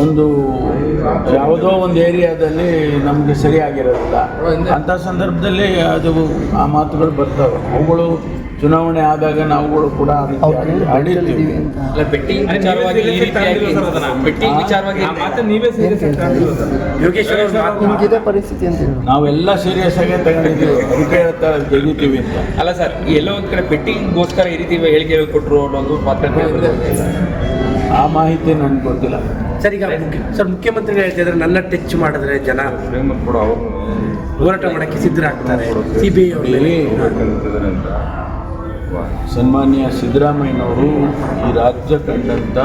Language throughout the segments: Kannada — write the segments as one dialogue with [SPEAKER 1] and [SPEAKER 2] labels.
[SPEAKER 1] ಒಂದು ಯಾವುದೋ ಒಂದು ಏರಿಯಾದಲ್ಲಿ ನಮಗೆ ಸರಿಯಾಗಿರೋದಿಲ್ಲ. ಅಂಥ ಸಂದರ್ಭದಲ್ಲಿ ಅದು ಆ ಮಾತುಗಳು ಬರ್ತವೆ. ಅವುಗಳು ಚುನಾವಣೆ ಆದಾಗ ನಾವುಗಳು ಕೂಡ ಅಡಿತೀವಿ ನಾವೆಲ್ಲ ಸೀರಿಯಸ್ ಆಗಿ ತಗೊಂಡಿದ್ದೀವಿ. ಅದಕ್ಕೆ ಹೇಳ್ತಾ ತೆಗಿತೀವಿ ಅಂತ.
[SPEAKER 2] ಅಲ್ಲ ಸರ್ ಎಲ್ಲೋ ಒಂದ್ ಕಡೆ ಬೆಟ್ಟಿಂಗ್ಗೋಸ್ಕರ ಈ ರೀತಿ ಹೇಳಿಕೆ ಕೊಟ್ಟರು ಅನ್ನೋದು ಮಾತಾಡ್ತಾ
[SPEAKER 1] ಆ ಮಾಹಿತಿ ನನಗೆ ಗೊತ್ತಿಲ್ಲ.
[SPEAKER 3] ಸರ್ ಈಗ ಸರ್ ಮುಖ್ಯಮಂತ್ರಿಗಳು ಹೇಳ್ತಿದ್ರೆ ನನ್ನ ಟಚ್ ಮಾಡಿದ್ರೆ ಜನ ಹೋರಾಟ ಮಾಡಕ್ಕೆ ಸಿದ್ಧರಾಗ್ತಾರೆ ಸಿ ಬಿ ಐ
[SPEAKER 1] ಸನ್ಮಾನ್ಯ ಸಿದ್ದರಾಮಯ್ಯನವರು ಈ ರಾಜ್ಯ ಕಂಡಂಥ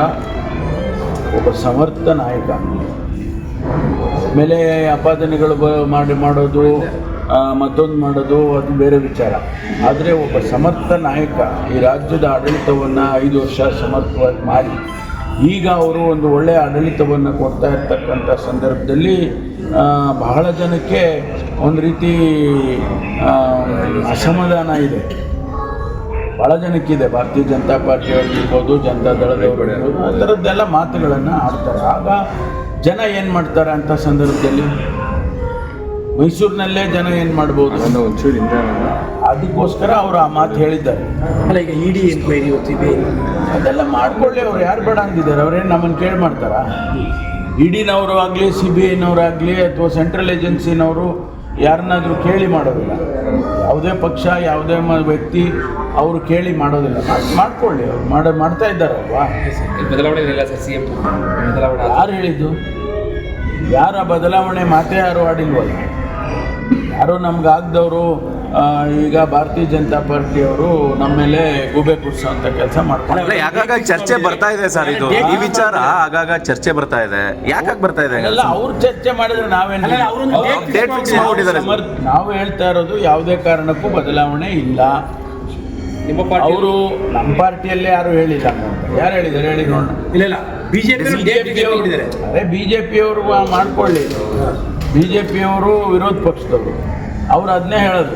[SPEAKER 1] ಒಬ್ಬ ಸಮರ್ಥ ನಾಯಕ. ಮೇಲೆ ಅಪಾದನೆಗಳು ಮಾಡಿ ಮಾಡೋದು ಮತ್ತೊಂದು ಮಾಡೋದು ಅದು ಬೇರೆ ವಿಚಾರ. ಆದರೆ ಒಬ್ಬ ಸಮರ್ಥ ನಾಯಕ ಈ ರಾಜ್ಯದ ಆಡಳಿತವನ್ನು ಐದು ವರ್ಷ ಸಮರ್ಥವಾಗಿ ಮಾಡಿ ಈಗ ಅವರು ಒಂದು ಒಳ್ಳೆಯ ಆಡಳಿತವನ್ನು ಕೊಡ್ತಾ ಇರ್ತಕ್ಕಂಥ ಸಂದರ್ಭದಲ್ಲಿ ಬಹಳ ಜನಕ್ಕೆ ಒಂದು ರೀತಿ ಅಸಮಾಧಾನ ಇದೆ. ಭಾಳ ಜನಕ್ಕಿದೆ. ಭಾರತೀಯ ಜನತಾ ಪಾರ್ಟಿ ಇರ್ಬೋದು, ಜನತಾ ದಳದವರು ಆ ಥರದ್ದೆಲ್ಲ ಮಾತುಗಳನ್ನು ಆಡ್ತಾರೆ. ಆಗ ಜನ ಏನು ಮಾಡ್ತಾರೆ ಅಂಥ ಸಂದರ್ಭದಲ್ಲಿ? ಮೈಸೂರಿನಲ್ಲೇ ಜನ ಏನು ಮಾಡ್ಬೋದು? ಅದಕ್ಕೋಸ್ಕರ ಅವರು ಆ ಮಾತು ಹೇಳಿದ್ದಾರೆ.
[SPEAKER 3] ಅಲ್ಲ ಈಗ ಇಡಿ ಎನ್ಕ್ವೈರಿ ಬಿ
[SPEAKER 1] ಅದೆಲ್ಲ ಮಾಡ್ಕೊಳ್ಳಿ ಅವ್ರು ಯಾರು ಬೇಡ ಅಂದಿದ್ದಾರೆ? ಅವ್ರೇನು ನಮ್ಮನ್ನು ಕೇಳಿ ಮಾಡ್ತಾರಾ? ಇಡಿನವರು ಆಗಲಿ ಸಿ ಬಿ ಐನವರಾಗಲಿ ಅಥವಾ ಸೆಂಟ್ರಲ್ ಏಜೆನ್ಸಿನವರು ಯಾರನ್ನಾದರೂ ಕೇಳಿ ಮಾಡೋದಿಲ್ಲ. ಯಾವುದೇ ಪಕ್ಷ ಯಾವುದೇ ವ್ಯಕ್ತಿ ಅವರು ಕೇಳಿ ಮಾಡೋದಿಲ್ಲ. ಮಾಡ್- ಮಾಡ್ಕೊಳ್ಳಿ ಅವ್ರು ಮಾಡ ಮಾಡ್ತಾ ಇದ್ದಾರಲ್ವಾ? ಯಾರು ಹೇಳಿದ್ದು? ಯಾರ ಬದಲಾವಣೆ ಮಾತೇ ಯಾರು ಆಡಿಲ್ವಲ್ಲ? ಯಾರೋ ನಮ್ಗೆ ಆಗದವರು ಈಗ ಭಾರತೀಯ ಜನತಾ ಪಾರ್ಟಿಯವರು ನಮ್ಮ ಮೇಲೆ ಗೂಬೆ ಅಂತ ಕೆಲಸ ಮಾಡ್ತಾರೆ
[SPEAKER 4] ಅಲ್ಲ ಯಾಕಾಗ ಚರ್ಚೆ ಬರ್ತಾ ಇದೆ ಸರ್ ಇದು? ಈ ವಿಚಾರ ಆಗಾಗ ಚರ್ಚೆ ಬರ್ತಾ ಇದೆ. ಯಾಕಾಗ ಬರ್ತಾ ಇದೆ
[SPEAKER 1] ಎಲ್ಲ ಅವ್ರು ಚರ್ಚೆ ಮಾಡಿದ್ರೆ ನಾವೇನು
[SPEAKER 3] ಅಲ್ಲ,
[SPEAKER 1] ನಾವು ಹೇಳ್ತಾ ಇರೋದು ಯಾವುದೇ ಕಾರಣಕ್ಕೂ ಬದಲಾವಣೆ ಇಲ್ಲ.
[SPEAKER 2] ನಿಮ್ಮ ಪಾರ್ಟಿ
[SPEAKER 1] ಅವರು ನಮ್ಮ ಪಾರ್ಟಿಯಲ್ಲೇ ಯಾರು ಹೇಳಿಲ್ಲ ಅಂತ. ಯಾರು ಹೇಳಿದ್ದಾರೆ? ಹೇಳಿ ನೋಡೋಣ.
[SPEAKER 3] ಇಲ್ಲ ಇಲ್ಲ. ಬಿಜೆಪಿ
[SPEAKER 1] ಅರೆ ಬಿ ಜೆ ಪಿಯವರು ಮಾಡ್ಕೊಳ್ಳಿ. ಬಿ ಜೆ ಪಿಯವರು ವಿರೋಧ ಪಕ್ಷದವರು. ಅವ್ರು ಅದನ್ನೇ ಹೇಳೋದು.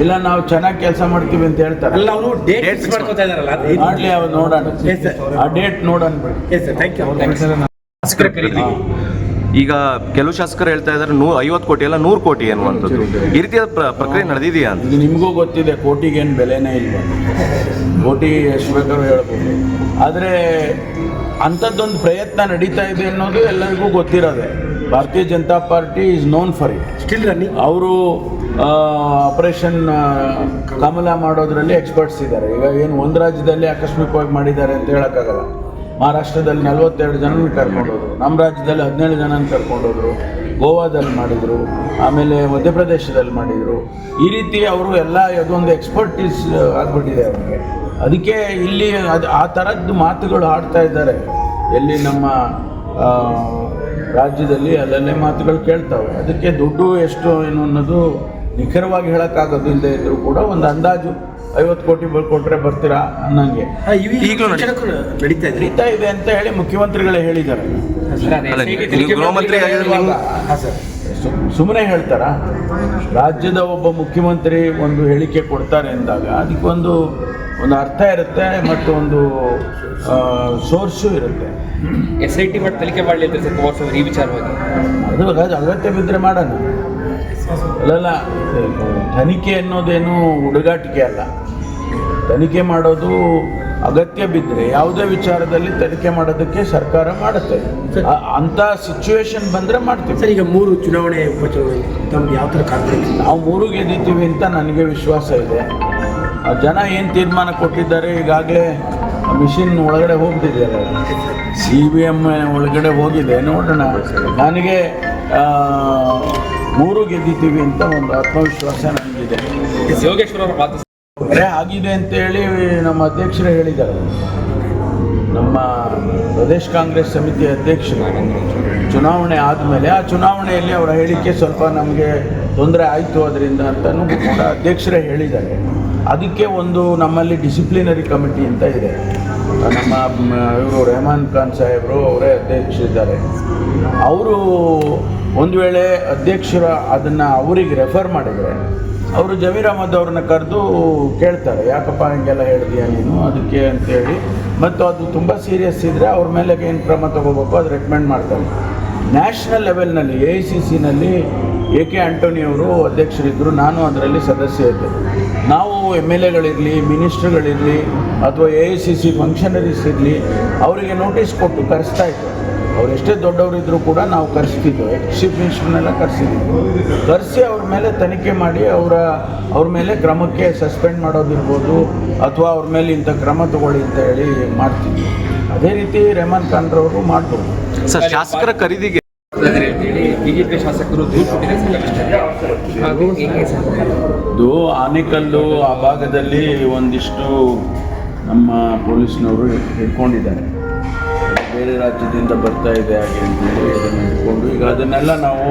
[SPEAKER 1] ಇಲ್ಲ ನಾವು ಚೆನ್ನಾಗಿ ಕೆಲಸ ಮಾಡ್ತೀವಿ ಅಂತ ಹೇಳ್ತಾರೆ.
[SPEAKER 3] ಅಲ್ಲ ಅವರು ಡೇಟ್ ಫಿಕ್ಸ್ ಮಾಡ್ಕೊತಾ ಇದಾರಲ್ಲ
[SPEAKER 1] ಮಾಡ್ಲಿ ಅವ್ರು ನೋಡೋಣ. ಆ ಡೇಟ್ ನೋಡೋಣ ಬಿಡಿ.
[SPEAKER 3] Yes sir thank you
[SPEAKER 2] thank sir
[SPEAKER 4] ಈಗ ಕೆಲವು ಶಾಸಕರು ಹೇಳ್ತಾ ಇದ್ದಾರೆ ನೂ ಐವತ್ತು ಕೋಟಿ ಅಲ್ಲ ನೂರು ಕೋಟಿ ಅನ್ನುವಂಥದ್ದು ಈ ರೀತಿಯ ಪ್ರ- ಪ್ರಕ್ರಿಯೆ ನಡೆದಿದೆಯಾ ಅಂತ?
[SPEAKER 1] ನಿಮಗೂ ಗೊತ್ತಿದೆ ಏನು ಬೆಲೆನೇ ಇಲ್ಲ. ಕೋಟಿ ಎಷ್ಟು ಬೇಕಾದ್ರೂ ಹೇಳ್ಬೋದು. ಆದರೆ ಅಂಥದ್ದೊಂದು ಪ್ರಯತ್ನ ನಡೀತಾ ಇದೆ ಅನ್ನೋದು ಎಲ್ಲರಿಗೂ ಗೊತ್ತಿರೋದೆ. Bharatiya Janata party is known for it
[SPEAKER 3] still running
[SPEAKER 1] ಅವರು ಆಪರೇಷನ್ ಕಮಲ ಮಾಡೋದ್ರಲ್ಲಿ ಎಕ್ಸ್ಪರ್ಟ್ಸ್ ಇದ್ದಾರೆ. ಈಗ ಏನು ಒಂದು ರಾಜ್ಯದಲ್ಲಿ ಆಕಸ್ಮಿಕವಾಗಿ ಮಾಡಿದ್ದಾರೆ ಅಂತ ಹೇಳೋಕ್ಕಾಗಲ್ಲ. ಮಹಾರಾಷ್ಟ್ರದಲ್ಲಿ ನಲವತ್ತೆರಡು ಜನ ಕರ್ಕೊಂಡೋದ್ರು. ನಮ್ಮ ರಾಜ್ಯದಲ್ಲಿ ಹದಿನೇಳು ಜನನ ಕರ್ಕೊಂಡೋದ್ರು. ಗೋವಾದಲ್ಲಿ ಮಾಡಿದರು. ಆಮೇಲೆ ಮಧ್ಯಪ್ರದೇಶದಲ್ಲಿ ಮಾಡಿದರು. ಈ ರೀತಿ ಅವರು ಎಲ್ಲ ಅದೊಂದು ಎಕ್ಸ್ಪರ್ಟೀಸ್ ಆಗಿಬಿಟ್ಟಿದೆ ಅವ್ರಿಗೆ. ಅದಕ್ಕೆ ಇಲ್ಲಿ ಅದು ಆ ಥರದ್ದು ಮಾತುಗಳು ಆಡ್ತಾ ಇದ್ದಾರೆ. ಎಲ್ಲಿ ನಮ್ಮ ರಾಜ್ಯದಲ್ಲಿ ಅಲ್ಲಲ್ಲೇ ಮಾತುಗಳು ಕೇಳ್ತಾವೆ. ಅದಕ್ಕೆ ದುಡ್ಡು ಎಷ್ಟು ಏನು ಅನ್ನೋದು ನಿಖರವಾಗಿ ಹೇಳೋಕ್ಕಾಗೋದಿಲ್ಲದೆ ಇದ್ದರೂ ಕೂಡ ಒಂದು ಅಂದಾಜು ಐವತ್ತು ಕೋಟಿ ಕೊಟ್ಟರೆ ಬರ್ತೀರಾ ಅನ್ನಂಗೆ.
[SPEAKER 3] ನಡೀತಾ ಇದೆ
[SPEAKER 1] ಅಂತ ಹೇಳಿ ಮುಖ್ಯಮಂತ್ರಿಗಳೇ ಹೇಳಿದ್ದಾರೆ. ಸುಮ್ಮನೆ ಹೇಳ್ತಾರ? ರಾಜ್ಯದ ಒಬ್ಬ ಮುಖ್ಯಮಂತ್ರಿ ಒಂದು ಹೇಳಿಕೆ ಕೊಡ್ತಾರೆ ಅಂದಾಗ ಅದಕ್ಕೊಂದು ಒಂದು ಅರ್ಥ ಇರುತ್ತೆ ಮತ್ತು ಒಂದು ಸೋರ್ಸು ಇರುತ್ತೆ.
[SPEAKER 2] ಎಸ್ ಐ ಟಿ ಮಾಡಿ ತನಿಖೆ ಮಾಡಲಿಕ್ಕೆ ಸ್ವಲ್ಪ ಸರ್ ಈ ವಿಚಾರವಾಗಿ.
[SPEAKER 1] ಅದು ಅದು ಅಗತ್ಯ ಬಿದ್ದರೆ ಮಾಡೋಣ. ಅಲ್ಲಲ್ಲ ತನಿಖೆ ಅನ್ನೋದೇನು ಹುಡುಗಾಟಿಕೆ ಅಲ್ಲ. ತನಿಖೆ ಮಾಡೋದು ಅಗತ್ಯ ಬಿದ್ದರೆ ಯಾವುದೇ ವಿಚಾರದಲ್ಲಿ ತನಿಖೆ ಮಾಡೋದಕ್ಕೆ ಸರ್ಕಾರ ಮಾಡುತ್ತೆ. ಅಂತ ಅಂಥ ಸಿಚುವೇಶನ್ ಬಂದರೆ ಮಾಡ್ತೀವಿ.
[SPEAKER 3] ಸರ್ ಈಗ ಮೂರು ಚುನಾವಣೆ ಉಪಚುನಾವಣೆ ತಮ್ಗೆ ಯಾವ ಥರ
[SPEAKER 1] ನಾವು ಮೂರು ಗೆದ್ದಿದ್ದೀವಿ ಅಂತ ನನಗೆ ವಿಶ್ವಾಸ ಇದೆ. ಆ ಜನ ಏನು ತೀರ್ಮಾನ ಕೊಟ್ಟಿದ್ದಾರೆ ಈಗಾಗಲೇ ಮಿಷಿನ್ ಒಳಗಡೆ ಹೋಗ್ತಿದ್ದಾರೆ. ಸಿ ಬಿ ಎಂ ಒಳಗಡೆ ಹೋಗಿದೆ. ನೋಡೋಣ. ನನಗೆ ಆ, ಮೂರು ಗೆದ್ದಿದ್ದೀವಿ ಅಂತ ಒಂದು ಆತ್ಮವಿಶ್ವಾಸ ನನಗಿದೆ.
[SPEAKER 2] ಯೋಗೇಶ್ವರ ಅವರ
[SPEAKER 1] ಆಗಿದೆ ಅಂತೇಳಿ ನಮ್ಮ ಅಧ್ಯಕ್ಷರು ಹೇಳಿದ್ದಾರೆ. ನಮ್ಮ ಪ್ರದೇಶ್ ಕಾಂಗ್ರೆಸ್ ಸಮಿತಿ ಅಧ್ಯಕ್ಷರು. ಚುನಾವಣೆ ಆದಮೇಲೆ ಆ ಚುನಾವಣೆಯಲ್ಲಿ ಅವರ ಹೇಳಿಕೆ ಸ್ವಲ್ಪ ನಮಗೆ ತೊಂದರೆ ಆಯಿತು ಅದರಿಂದ ಅಂತಲೂ ಕೂಡ ಅಧ್ಯಕ್ಷರೇ ಹೇಳಿದ್ದಾರೆ. ಅದಕ್ಕೆ ಒಂದು ನಮ್ಮಲ್ಲಿ ಡಿಸಿಪ್ಲಿನರಿ ಕಮಿಟಿ ಅಂತ ಇದೆ. ನಮ್ಮ ಇವರು ರೆಹಮಾನ್ ಖಾನ್ ಸಾಹೇಬರು ಅವರೇ ಅಧ್ಯಕ್ಷರಿದ್ದಾರೆ. ಅವರು ಒಂದು ವೇಳೆ ಅಧ್ಯಕ್ಷರ ಅದನ್ನು ಅವರಿಗೆ ರೆಫರ್ ಮಾಡಿದರೆ, ಅವರು ಜಮೀರ್ ಅಹಮದ್ ಅವ್ರನ್ನ ಕರೆದು ಕೇಳ್ತಾರೆ, ಯಾಕಪ್ಪ ಹಿಂಗೆಲ್ಲ ಹೇಳಿದೀಯ ನೀನು, ಅದಕ್ಕೆ ಅಂತೇಳಿ. ಮತ್ತು ಅದು ತುಂಬ ಸೀರಿಯಸ್ ಇದ್ದರೆ ಅವ್ರ ಮೇಲೆ ಏನು ಕ್ರಮ ತಗೋಬೇಕು ಅದು ರೆಕಮೆಂಡ್ ಮಾಡ್ತಾರೆ. ನ್ಯಾಷನಲ್ ಲೆವೆಲ್ನಲ್ಲಿ ಎ ಐ ಸಿ ಸಿನಲ್ಲಿ ಎ ಕೆ ಆಂಟೋನಿ ಅವರು ಅಧ್ಯಕ್ಷರಿದ್ದರು ನಾನು ಅದರಲ್ಲಿ ಸದಸ್ಯ ಇದ್ದೆ. ನಾವು ಎಂ ಎಲ್ ಎಗಳಿರಲಿ ಮಿನಿಸ್ಟ್ರುಗಳಿರಲಿ ಅಥವಾ A I C C functionaries ಇರಲಿ, ಅವರಿಗೆ ನೋಟಿಸ್ ಕೊಟ್ಟು ಕರೆಸ್ತಾ ಇತ್ತು ಅವ್ರು ಎಷ್ಟೇ ದೊಡ್ಡವರಿದ್ದರೂ ಕೂಡ ನಾವು ಕರೆಸ್ತಿದ್ವು. ಚೀಫ್ ಮಿನಿಸ್ಟರ್ನೆಲ್ಲ ಕರೆಸಿದ್ವಿ. ಕರೆಸಿ ಅವ್ರ ಮೇಲೆ ತನಿಖೆ ಮಾಡಿ ಅವರ, ಅವ್ರ ಮೇಲೆ ಕ್ರಮಕ್ಕೆ ಸಸ್ಪೆಂಡ್ ಮಾಡೋದಿರ್ಬೋದು, ಅಥವಾ ಅವ್ರ ಮೇಲೆ ಇಂಥ ಕ್ರಮ ತಗೊಳ್ಳಿ ಅಂತ ಹೇಳಿ ಮಾಡ್ತಿದ್ವಿ. ಅದೇ ರೀತಿ ರೆಹಮಾನ್ ಖಾನ್ರವರು ಮಾಡ್ಬೋದು.
[SPEAKER 4] ಸರ್, ಶಾಸಕರ ಖರೀದಿಗೆ
[SPEAKER 2] ಬಿಜೆಪಿ ಶಾಸಕರು ಹಾಗೂ
[SPEAKER 1] ಇದು ಆನೆಕಲ್ಲು ಆ ಭಾಗದಲ್ಲಿ ಒಂದಿಷ್ಟು ನಮ್ಮ ಪೊಲೀಸ್ನವರು ಹಿಡ್ಕೊಂಡಿದ್ದಾರೆ ಬೇರೆ ರಾಜ್ಯದಿಂದ ಬರ್ತಾ ಇದೆ ಹಾಗೆ ಅಂತೇಳಿ ಅದನ್ನು ಹಿಡ್ಕೊಂಡು, ಈಗ ಅದನ್ನೆಲ್ಲ ನಾವು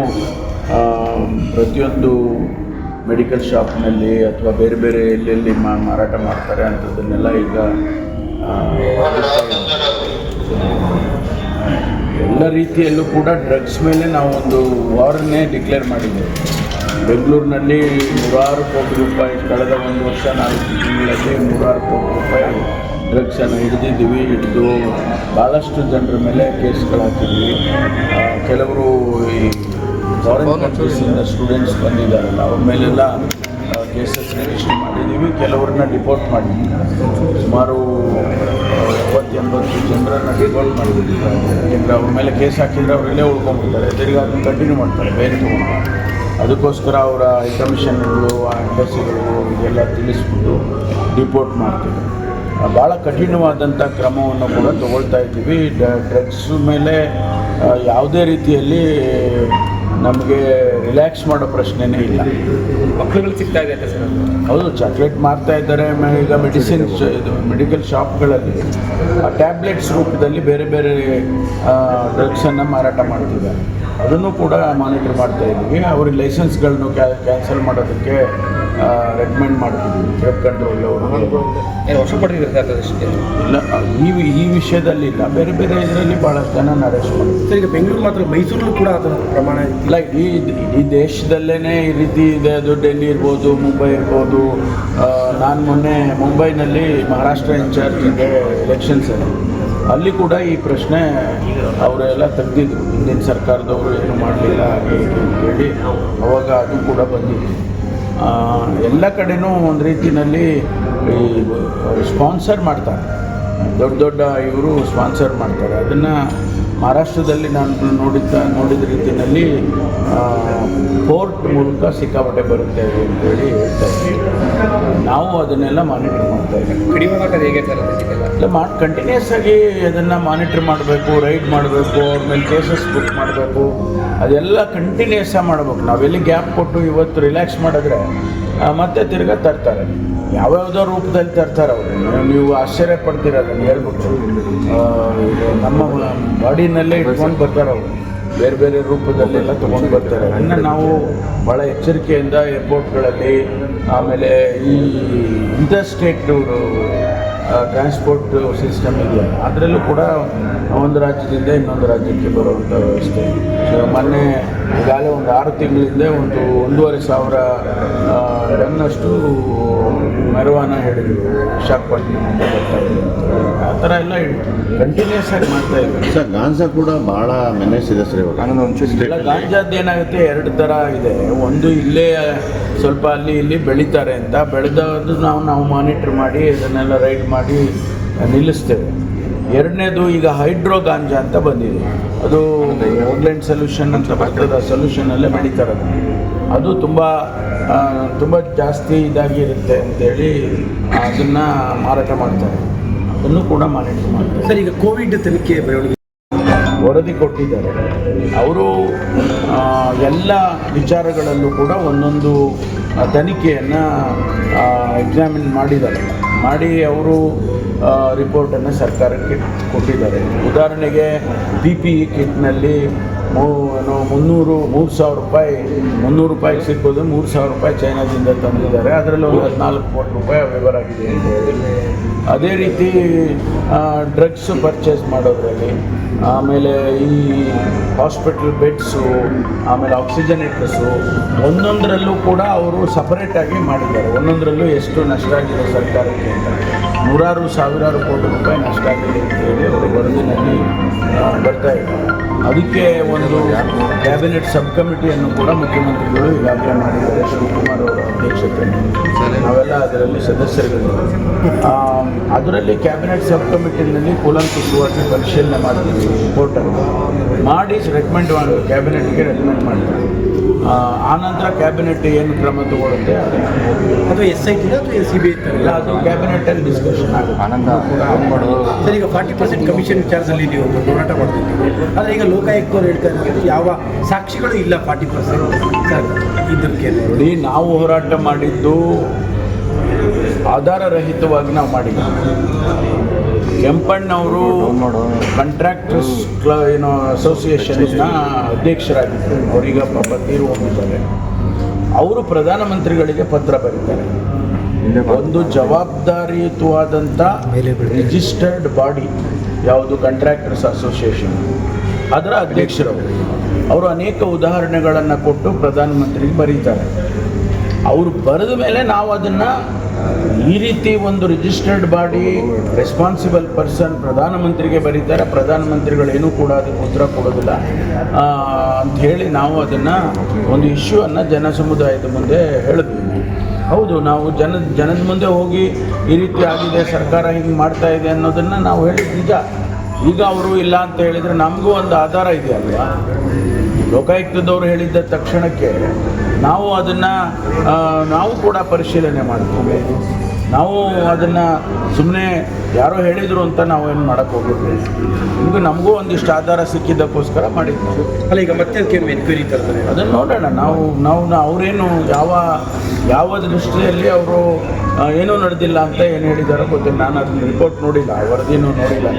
[SPEAKER 1] ಪ್ರತಿಯೊಂದು ಮೆಡಿಕಲ್ ಶಾಪ್ನಲ್ಲಿ ಅಥವಾ ಬೇರೆ ಬೇರೆ ಎಲ್ಲೆಲ್ಲಿ ಮಾರಾಟ ಮಾಡ್ತಾರೆ ಅಂಥದ್ದನ್ನೆಲ್ಲ ಈಗ. ಎಲ್ಲ ರೀತಿಯಲ್ಲೂ ಕೂಡ ಡ್ರಗ್ಸ್ ಮೇಲೆ ನಾವು ಒಂದು ವಾರನ್ನೇ ಡಿಕ್ಲೇರ್ ಮಾಡಿದ್ದೇವೆ. ಬೆಂಗಳೂರಿನಲ್ಲಿ ನೂರಾರು ಕೋಟಿ ರೂಪಾಯಿ ಕಳೆದ ಒಂದು ವರ್ಷ ನಾಲ್ಕು ತಿಂಗಳಲ್ಲಿ ನೂರಾರು ಕೋಟಿ ರೂಪಾಯಿ ಡ್ರಗ್ಸನ್ನು ಹಿಡಿದಿದ್ದೀವಿ. ಹಿಡಿದು ಭಾಳಷ್ಟು ಜನರ ಮೇಲೆ ಕೇಸ್ಗಳು ಹಾಕಿದ್ವಿ. ಕೆಲವರು ಈ ಫಾರಿನ್ ಕಂಟ್ರೀಸಿಂದ ಸ್ಟೂಡೆಂಟ್ಸ್ ಬಂದಿದ್ದಾರಲ್ಲ, ಅವ್ರ ಮೇಲೆಲ್ಲ ಕೇಸಸ್ ರಿಜಿಸ್ಟರ್ ಮಾಡಿದ್ದೀವಿ. ಕೆಲವ್ರನ್ನ ಡಿಪೋರ್ಟ್ ಮಾಡಿದ್ದೀವಿ ಸುಮಾರು ಎಪ್ಪತ್ತು ಎಂಬತ್ತು ಜನರನ್ನು ಡಿಪೋರ್ಟ್ ಮಾಡಿದ್ದೀವಿ ಯಾಕೆಂದರೆ ಅವ್ರ ಮೇಲೆ ಕೇಸ್ ಹಾಕಿದರೆ ಅವರೆಲ್ಲೇ ಉಳ್ಕೊಂಡ್ಬಿಡ್ತಾರೆ. ತಿರ್ಗಿ ಅದನ್ನು ಕಂಟಿನ್ಯೂ ಮಾಡ್ತಾರೆ ಬೇರೆ ತೊಗೊಂಡು. ಅದಕ್ಕೋಸ್ಕರ ಅವರ ಕಮಿಷನ್ಗಳು ಎಂಬಸಿಗಳು ಇದೆಲ್ಲ ತಿಳಿಸ್ಬಿಟ್ಟು ಡಿಪೋರ್ಟ್ ಮಾಡ್ತೀವಿ ಆ, ಭಾಳ ಕಠಿಣವಾದಂಥ ಕ್ರಮವನ್ನು ಕೂಡ ತಗೊಳ್ತಾ ಇದ್ದೀವಿ. ಡ್ರಗ್ಸ್ ಮೇಲೆ ಯಾವುದೇ ರೀತಿಯಲ್ಲಿ ನಮಗೆ ರಿಲ್ಯಾಕ್ಸ್ ಮಾಡೋ ಪ್ರಶ್ನೆನೇ ಇಲ್ಲ.
[SPEAKER 2] ಮಕ್ಕಳುಗಳು ಸಿಗ್ತಾ ಇದೆ ಸರ್
[SPEAKER 1] ಹೌದು ಚಾಕ್ಲೇಟ್ ಮಾರ್ತಾ ಇದ್ದಾರೆ ಈಗ ಮೆಡಿಸಿನ್ ಇದು ಮೆಡಿಕಲ್ ಶಾಪ್ಗಳಲ್ಲಿ ಟ್ಯಾಬ್ಲೆಟ್ಸ್ ರೂಪದಲ್ಲಿ ಬೇರೆ ಬೇರೆ ಡ್ರಗ್ಸನ್ನು ಮಾರಾಟ ಮಾಡ್ತಿದ್ದಾರೆ. ಅದನ್ನು ಕೂಡ ಮಾನಿಟರ್ ಮಾಡ್ತಾ ಇದ್ದೀವಿ. ಅವ್ರಿಗೆ ಲೈಸೆನ್ಸ್ಗಳನ್ನು ಕ್ಯಾನ್ಸಲ್ ಮಾಡೋದಕ್ಕೆ ರೆಕಮೆಂಡ್ ಮಾಡ್ತಿದ್ದೀವಿ. ಟ್ರಿಪ್ ಕಂಟ್ರೋಲ್ ಅವರು.
[SPEAKER 2] ಏನು ವರ್ಷ ಪಡೆದಿದ್ದಾರೆ ಸರ್ ಅದಷ್ಟೇ?
[SPEAKER 1] ಇಲ್ಲ ಈ ಈ ವಿಷಯದಲ್ಲಿ ಇಲ್ಲ. ಬೇರೆ ಬೇರೆ ಇದರಲ್ಲಿ ಭಾಳಷ್ಟು ಜನ ಅರೆಸ್ಟ್ ಮಾಡಿದ್ರು
[SPEAKER 3] ಸರ್ ಈಗ ಬೆಂಗಳೂರು ಮಾತ್ರ ಮೈಸೂರಲ್ಲೂ ಕೂಡ ಅದರ ಪ್ರಮಾಣ
[SPEAKER 1] ಇಲ್ಲ ಈ ಇಡೀ ದೇಶದಲ್ಲೇ ಈ ರೀತಿ ಇದೆ. ಅದು ಡೆಲ್ಲಿ ಇರ್ಬೋದು ಮುಂಬೈ ಇರ್ಬೋದು. ನಾನು ಮೊನ್ನೆ ಮುಂಬೈನಲ್ಲಿ ಮಹಾರಾಷ್ಟ್ರ ಇನ್ಚಾರ್ಜ್ ಇದೆ ಎಲೆಕ್ಷನ್ಸಲ್ಲಿ ಅಲ್ಲಿ ಕೂಡ ಈ ಪ್ರಶ್ನೆ ಅವರೆಲ್ಲ ತೆಗೆದಿದ್ರು. ಹಿಂದಿನ ಸರ್ಕಾರದವರು ಏನು ಮಾಡಲಿಲ್ಲ, ಹಾಗೆ ಹೀಗೆ ಅವಾಗ ಅದು ಕೂಡ ಬಂದಿದೆ ಎಲ್ಲ ಕಡೆನೂ ಒಂದು ರೀತಿಯಲ್ಲಿ ಈ ಸ್ಪಾನ್ಸರ್ ಮಾಡ್ತಾರೆ. ದೊಡ್ಡ ದೊಡ್ಡ ಇವರು ಸ್ಪಾನ್ಸರ್ ಮಾಡ್ತಾರೆ. ಅದನ್ನು ಮಹಾರಾಷ್ಟ್ರದಲ್ಲಿ ನಾನು ನೋಡಿದ್ದ ನೋಡಿದ ರೀತಿಯಲ್ಲಿ ಪೋರ್ಟ್ ಮೂಲಕ ಸಿಕ್ಕಾಪಟ್ಟೆ ಬರುತ್ತೆ ಅಂತೇಳಿ ಹೇಳ್ತಾ ಇದ್ದೀವಿ ನಾವು ಅದನ್ನೆಲ್ಲ ಮಾನಿಟರ್ ಮಾಡ್ತಾ ಇದ್ದೀವಿ. ಮಾಡಿ ಕಂಟಿನ್ಯೂಸ್ ಆಗಿ ಅದನ್ನು ಮಾನಿಟರ್ ಮಾಡಬೇಕು ರೈಡ್ ಮಾಡಬೇಕು ಅವ್ರ ಮೇಲೆ ಕೇಸಸ್ ಬುಕ್ ಮಾಡಬೇಕು ಅದೆಲ್ಲ ಕಂಟಿನ್ಯೂಸ್ ಆಗಿ ಮಾಡಬೇಕು. ನಾವೆಲ್ಲಿ ಗ್ಯಾಪ್ ಕೊಟ್ಟು ಇವತ್ತು ರಿಲ್ಯಾಕ್ಸ್ ಮಾಡಿದ್ರೆ ಮತ್ತೆ ತಿರ್ಗಾ ತರ್ತಾರೆ. ಯಾವ್ಯಾವುದೋ ರೂಪದಲ್ಲಿ ತರ್ತಾರೆ ಅವರು. ನೀವು ಆಶ್ಚರ್ಯ ಪಡ್ತೀರ ಅದನ್ನು ಹೇಳ್ಬಿಟ್ಟು. ನಮ್ಮ ಬಾಡಿನಲ್ಲೇ ಇಟ್ಕೊಂಡು ಬರ್ತಾರೆ ಅವರು. ಬೇರೆ ಬೇರೆ ರೂಪದಲ್ಲೆಲ್ಲ ತೊಗೊಂಡು ಬರ್ತಾರೆ. ಅದನ್ನು ನಾವು ಭಾಳ ಎಚ್ಚರಿಕೆಯಿಂದ ಏರ್ಪೋರ್ಟ್ಗಳಲ್ಲಿ ಆಮೇಲೆ ಈ ಇಂಟರ್ ಸ್ಟೇಟ್ ಟ್ರಾನ್ಸ್ಪೋರ್ಟ್ ಸಿಸ್ಟಮ್ ಇದೆ. ಅದರಲ್ಲೂ ಕೂಡ ಒಂದು ರಾಜ್ಯದಿಂದ ಇನ್ನೊಂದು ರಾಜ್ಯಕ್ಕೆ ಬರುವಂಥ ವ್ಯವಸ್ಥೆ. ಮೊನ್ನೆ ಈಗಾಗಲೇ ಒಂದು ಆರು ತಿಂಗಳಿಂದ ಒಂದು ಒಂದೂವರೆ ಸಾವಿರ ಟನ್ನಷ್ಟು ಮೆರವಾನ ಹೇಳಿದ್ರು. ವಿಶಾಖಪಟ್ಟಣದಿಂದ ಬರ್ತಾ ಥರ ಎಲ್ಲ ಕಂಟಿನ್ಯೂಸ್ ಆಗಿ ಮಾಡ್ತಾ ಇದ್ದಾರೆ.
[SPEAKER 5] ಸರ್ ಗಾಂಜಾ ಕೂಡ ಭಾಳ ಮೆನೆಸ್ ಇದೆ ಸರ್ ಇವಾಗ.
[SPEAKER 1] ಇಲ್ಲ ಗಾಂಜಾದ್ದು ಏನಾಗುತ್ತೆ ಎರಡು ಥರ ಇದೆ. ಒಂದು ಇಲ್ಲೇ ಸ್ವಲ್ಪ ಅಲ್ಲಿ ಇಲ್ಲಿ ಬೆಳೀತಾರೆ ಅಂತ. ಬೆಳೆದದ್ದು ನಾವು ನಾವು ಮಾನಿಟ್ರ್ ಮಾಡಿ ಅದನ್ನೆಲ್ಲ ರೈಡ್ ಮಾಡಿ ನಿಲ್ಲಿಸ್ತೇವೆ. ಎರಡನೇದು ಈಗ ಹೈಡ್ರೋ ಗಾಂಜಾ ಅಂತ ಬಂದಿದೆ. ಅದು ಹೋಗ್ಲೆಂಡ್ ಸೊಲ್ಯೂಷನ್ ಅಂತ ಬರ್ತದೆ ಆ ಸೊಲ್ಯೂಷನಲ್ಲೇ ಬೆಳೀತಾರೆ. ಅದು ತುಂಬ ತುಂಬ ಜಾಸ್ತಿ ಇದಾಗಿರುತ್ತೆ ಅಂತೇಳಿ ಅದನ್ನು ಮಾರಾಟ ಮಾಡ್ತಾರೆ. ಅದನ್ನು ಕೂಡ ಮಾನಿಟ್ರ್ ಮಾಡ್ತಾರೆ.
[SPEAKER 3] ಸರ್ ಈಗ ಕೋವಿಡ್ ತನಿಖೆ ಬೆಳವಣಿಗೆ
[SPEAKER 1] ವರದಿ ಕೊಟ್ಟಿದ್ದಾರೆ. ಅವರು ಎಲ್ಲ ವಿಚಾರಗಳಲ್ಲೂ ಕೂಡ ಒಂದೊಂದು ತನಿಖೆಯನ್ನು ಎಕ್ಸಾಮಿನ್ ಮಾಡಿದ್ದಾರೆ. ಮಾಡಿ ಅವರು ರಿಪೋರ್ಟನ್ನು ಸರ್ಕಾರಕ್ಕೆ ಕೊಟ್ಟಿದ್ದಾರೆ. ಉದಾಹರಣೆಗೆ ಪಿ ಪಿ ಇ ಕಿಟ್ನಲ್ಲಿ ಮೂ ಮುನ್ನೂರು, ಮೂರು ಸಾವಿರ ರೂಪಾಯಿ, ಮುನ್ನೂರು ರೂಪಾಯಿಗೆ ಸಿಕ್ಕೋದು ಮೂರು ಸಾವಿರ ರೂಪಾಯಿ ಚೈನಾದಿಂದ ತಂದಿದ್ದಾರೆ. ಅದರಲ್ಲಿ ಒಂದು ಹದಿನಾಲ್ಕು ಕೋಟಿ ರೂಪಾಯಿ ವ್ಯವಹಾರ ಆಗಿದೆ ಅದೇ ರೀತಿ ಡ್ರಗ್ಸ್ ಪರ್ಚೇಸ್ ಮಾಡೋದ್ರಲ್ಲಿ ಆಮೇಲೆ ಈ ಹಾಸ್ಪಿಟಲ್ ಬೆಡ್ಸು ಆಮೇಲೆ ಆಕ್ಸಿಜನೇಟರ್ಸು ಒಂದೊಂದರಲ್ಲೂ ಕೂಡ ಅವರು ಸಪರೇಟಾಗಿ ಮಾಡಿದ್ದಾರೆ. ಒಂದೊಂದರಲ್ಲೂ ಎಷ್ಟು ನಷ್ಟ ಆಗಿದೆ ಸರ್ಕಾರಕ್ಕೆ ಅಂತ. ನೂರಾರು ಸಾವಿರಾರು ಕೋಟಿ ರೂಪಾಯಿ ನಷ್ಟ ಆಗಿದೆ ಅಂತ ಹೇಳಿ ಅವರು ವರದಿನಲ್ಲಿ ಬರ್ತಾ ಇದ್ದಾರೆ. ಅದಕ್ಕೆ ಒಂದು ಕ್ಯಾಬಿನೆಟ್ ಸಬ್ ಕಮಿಟಿಯನ್ನು ಕೂಡ ಮುಖ್ಯಮಂತ್ರಿಗಳು ಈಗಾಗಲೇ ಮಾಡಿದ್ದಾರೆ. ಶಿವಕುಮಾರ್ ಅವರ ಅಧ್ಯಕ್ಷತೆ. ನಾವೆಲ್ಲ ಅದರಲ್ಲಿ ಸದಸ್ಯರುಗಳು. ಅದರಲ್ಲಿ ಕ್ಯಾಬಿನೆಟ್ ಸಬ್ ಕಮಿಟಿನಲ್ಲಿ ಕೂಲಂಕುಷವಾಗಿ ಪರಿಶೀಲನೆ ಮಾಡ್ತೀವಿ. ರಿಪೋರ್ಟನ್ನು ಮಾಡಿ ರೆಕಮೆಂಡ್ ಮಾಡಿ ಕ್ಯಾಬಿನೆಟ್ಗೆ ರೆಕಮೆಂಡ್ ಮಾಡ್ತಾರೆ. ಆನಂತರ ಕ್ಯಾಬಿನೆಟ್ ಏನು ಕ್ರಮ ತಗೊಳುತ್ತೆ
[SPEAKER 3] ಅದು ಎಸ್ ಐ ಟಿ ಅಥವಾ ಸಿ ಬಿ ಐ
[SPEAKER 1] ಇಲ್ಲ ಅದು ಕ್ಯಾಬಿನೆಟಲ್ಲಿ ಡಿಸ್ಕಷನ್ ಆಗುತ್ತೆ.
[SPEAKER 3] ಸರ್ ಈಗ ಫಾರ್ಟಿ ಪರ್ಸೆಂಟ್ ಕಮಿಷನ್ ವಿಚಾರದಲ್ಲಿ ನೀವು ಹೋರಾಟ ಮಾಡ್ತಿದ್ದೀವಿ ಆದರೆ ಈಗ ಲೋಕಾಯುಕ್ತರು ಹೇಳ್ತಾ ಇದ್ದಾರೆ ಯಾವ ಸಾಕ್ಷಿಗಳು ಇಲ್ಲ ಫಾರ್ಟಿ ಪರ್ಸೆಂಟ್ ಸರ್ ಇದಕ್ಕೆ
[SPEAKER 1] ನೋಡಿ ನಾವು ಹೋರಾಟ ಮಾಡಿದ್ದು ಆಧಾರರಹಿತವಾಗಿ ನಾವು ಮಾಡಿದ್ದೀವಿ ಕೆಂಪಣ್ಣವರು ಕಾಂಟ್ರಾಕ್ಟರ್ಸ್ ಕ್ಲ ಏನೋ ಅಸೋಸಿಯೇಷನ್ನ ಅಧ್ಯಕ್ಷರಾಗಿದ್ದರು ಅವರೀಗ ಪಾಪ ತೀರು ಹೋಗಿದ್ದಾರೆ ಅವರು ಪ್ರಧಾನಮಂತ್ರಿಗಳಿಗೆ ಪತ್ರ ಬರೀತಾರೆ. ಒಂದು ಜವಾಬ್ದಾರಿಯುತವಾದಂಥ ರಿಜಿಸ್ಟರ್ಡ್ ಬಾಡಿ ಯಾವುದು ಕಾಂಟ್ರಾಕ್ಟರ್ಸ್ ಅಸೋಸಿಯೇಷನ್ ಅದರ ಅಧ್ಯಕ್ಷರವರು. ಅವರು ಅನೇಕ ಉದಾಹರಣೆಗಳನ್ನು ಕೊಟ್ಟು ಪ್ರಧಾನಮಂತ್ರಿಗೆ ಬರೀತಾರೆ. ಅವರು ಬರೆದ ಮೇಲೆ ನಾವು ಅದನ್ನು ಈ ರೀತಿ ಒಂದು ರಿಜಿಸ್ಟರ್ಡ್ ಬಾಡಿ ರೆಸ್ಪಾನ್ಸಿಬಲ್ ಪರ್ಸನ್ ಪ್ರಧಾನಮಂತ್ರಿಗೆ ಬರೀತಾರೆ. ಪ್ರಧಾನಮಂತ್ರಿಗಳು ಏನೂ ಕೂಡ ಅದಕ್ಕೆ ಉತ್ತರ ಕೊಡೋದಿಲ್ಲ. ಅಂತ ಹೇಳಿ ನಾವು ಅದನ್ನು ಒಂದು ಇಶ್ಯೂವನ್ನು ಜನ ಸಮುದಾಯದ ಮುಂದೆ ಹೇಳಿದ್ವಿ. ಹೌದು, ನಾವು ಜನ, ಜನದ ಮುಂದೆ ಹೋಗಿ ಈ ರೀತಿ ಆಗಿದೆ, ಸರ್ಕಾರ ಹಿಂಗೆ ಮಾಡ್ತಾ ಇದೆ ಅನ್ನೋದನ್ನು ನಾವು ಹೇಳಿದ್ವಿ ನಿಜ. ಈಗ ಅವರು ಇಲ್ಲ ಅಂತ ಹೇಳಿದರೆ ನಮಗೂ ಒಂದು ಆಧಾರ ಇದೆ ಅಲ್ವಾ? ಲೋಕಾಯುಕ್ತದವರು ಹೇಳಿದ್ದ ತಕ್ಷಣಕ್ಕೆ ನಾವು ಅದನ್ನು ನಾವು ಕೂಡ ಪರಿಶೀಲನೆ ಮಾಡ್ತೀವಿ. ನಾವು ಅದನ್ನು ಸುಮ್ಮನೆ ಯಾರೋ ಹೇಳಿದರು ಅಂತ ನಾವು ಏನು ಮಾಡೋಕ್ಕೆ ಹೋಗಿದ್ವಿ ಈಗ ನಮಗೂ ಒಂದಿಷ್ಟು ಆಧಾರ ಸಿಕ್ಕಿದ್ದಕ್ಕೋಸ್ಕರ ಮಾಡಿದ್ವಿ.
[SPEAKER 3] ಅಲ್ಲ ಈಗ ಮತ್ತೆ ಅದಕ್ಕೆ ಎನ್ಕ್ವೈರಿ ತರ್ತಾರೆ?
[SPEAKER 1] ಅದನ್ನು ನೋಡೋಣ. ನಾವು ನಾವು ಅವರೇನು ಯಾವ ಯಾವ ದೃಷ್ಟಿಯಲ್ಲಿ ಅವರು ಏನೂ ನಡೆದಿಲ್ಲ ಅಂತ ಏನು ಹೇಳಿದಾರೋ ಗೊತ್ತಿಲ್ಲ. ನಾನು ಅದನ್ನ ರಿಪೋರ್ಟ್ ನೋಡಿಲ್ಲ ವರದಿನೂ ನೋಡಿಲ್ಲ.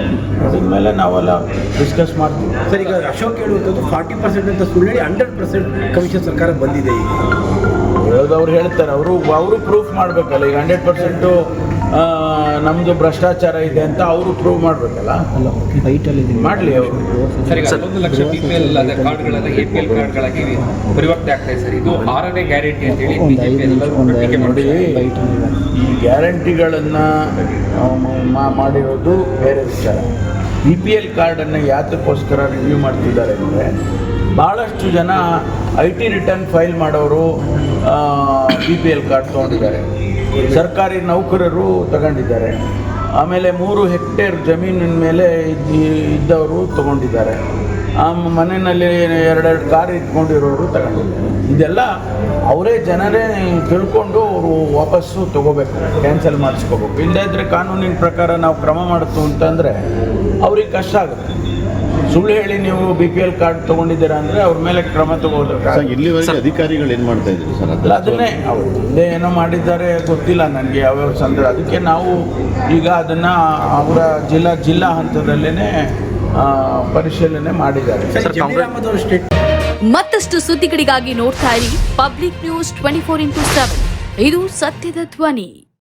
[SPEAKER 1] ಅದ್ರ ಮೇಲೆ ನಾವೆಲ್ಲ ಡಿಸ್ಕಸ್ ಮಾಡ್ತೀವಿ.
[SPEAKER 3] ಸರ್ ಈಗ ಅಶೋಕ್ ಹೇಳುವಂಥದ್ದು ಫಾರ್ಟಿ ಪರ್ಸೆಂಟ್ ಅಂತ ಸುಳ್ಳಿ ಹಂಡ್ರೆಡ್ ಪರ್ಸೆಂಟ್ ಕಮಿಷನ್ ಸರ್ಕಾರ ಬಂದಿದೆ ಈಗ.
[SPEAKER 1] ಹೇಳೋದು ಅವ್ರು ಹೇಳ್ತಾರೆ ಅವರು ಅವರು ಪ್ರೂಫ್ ಮಾಡಬೇಕಲ್ಲ. ಈಗ ಹಂಡ್ರೆಡ್ ಪರ್ಸೆಂಟು ನಮ್ಮದು ಭ್ರಷ್ಟಾಚಾರ ಇದೆ ಅಂತ ಅವರು ಪ್ರೂವ್ ಮಾಡಬೇಕಲ್ಲ? ಮಾಡಲಿ ಅವರು.
[SPEAKER 2] ಸರ್ ಈಗ ಲಕ್ಷ ಬಿ ಪಿ ಎಲ್ ಕಾರ್ಡ್ಗಳೆಲ್ಲ ಎ ಪಿ ಎಲ್ ಕಾರ್ಡ್ಗಳಾಗಿ ಪರಿವರ್ತನೆ ಆಗ್ತಾ ಇದೆ ಸರ್. ಇದು ಆರನೇ ಗ್ಯಾರಂಟಿ ಅಂತ ಹೇಳಿ ಬಿಜೆಪಿ
[SPEAKER 1] ನೋಡಿ ಈ ಗ್ಯಾರಂಟಿಗಳನ್ನು ಮಾಡಿರೋದು ಬೇರೆ ವಿಚಾರ. ಬಿ ಪಿ ಎಲ್ ಕಾರ್ಡನ್ನು ಯಾತಕ್ಕೋಸ್ಕರ ರಿವ್ಯೂ ಮಾಡ್ತಿದ್ದಾರೆ ಅಂದರೆ ಭಾಳಷ್ಟು ಜನ ಐ ಟಿ ರಿಟರ್ನ್ ಫೈಲ್ ಮಾಡೋರು ಬಿ ಪಿ ಎಲ್ ಕಾರ್ಡ್ ತೊಗೊಂಡಿದ್ದಾರೆ. ಸರ್ಕಾರಿ ನೌಕರರು ತಗೊಂಡಿದ್ದಾರೆ. ಆಮೇಲೆ ಮೂರು ಹೆಕ್ಟೇರ್ ಜಮೀನಿನ ಮೇಲೆ ಇದ್ದ- ಇದ್ದವರು ತಗೊಂಡಿದ್ದಾರೆ. ಆ ಮನೆಯಲ್ಲಿ ಎರಡೆರಡು ಕಾರ್ ಇಟ್ಕೊಂಡಿರೋರು ತಗೊಂಡಿದ್ದಾರೆ. ಇದೆಲ್ಲ ಅವರೇ ಜನರೇ ತಿಳ್ಕೊಂಡು ಅವರು ವಾಪಸ್ಸು ತಗೋಬೇಕು, ಕ್ಯಾನ್ಸಲ್ ಮಾಡಿಸ್ಕೋಬೇಕು. ಇಲ್ಲದೇ ಇದ್ದರೆ ಕಾನೂನಿನ ಪ್ರಕಾರ ನಾವು ಕ್ರಮ ಮಾಡ್ತು ಅಂತಂದರೆ ಅವ್ರಿಗೆ ಕಷ್ಟ ಆಗುತ್ತೆ. ಸುಳ್ಳು ಹೇಳಿ ನೀವು ಬಿ ಪಿ ಎಲ್ ಕಾರ್ಡ್ ತಗೊಂಡಿದ್ದೀರಾ ಅಂದರೆ ಅವ್ರ ಮೇಲೆ ಕ್ರಮ
[SPEAKER 5] ಇಲ್ಲಿವರೆಗೆ ಅಧಿಕಾರಿಗಳು ಏನು ಮಾಡ್ತಾ ಇದ್ರು ಸರ್?
[SPEAKER 1] ಅದನ್ನೇ ಅವ್ರು ಮುಂದೆ ಏನೋ ಮಾಡಿದ್ದಾರೆ ಗೊತ್ತಿಲ್ಲ ನನಗೆ ಯಾವ ಸಂದರ್ಭ. ಅದಕ್ಕೆ ನಾವು ಈಗ ಅದನ್ನು ಅವರ ಜಿಲ್ಲಾ ಜಿಲ್ಲಾ ಹಂತದಲ್ಲೇನೆ ಪರಿಶೀಲನೆ ಮಾಡಿದ್ದಾರೆ.
[SPEAKER 6] ಮತ್ತಷ್ಟು ಸುದ್ದಿಗಳಿಗಾಗಿ ನೋಡ್ತಾ ಇರಿ public news twenty four into seven. ಇದು ಸತ್ಯದ ಧ್ವನಿ.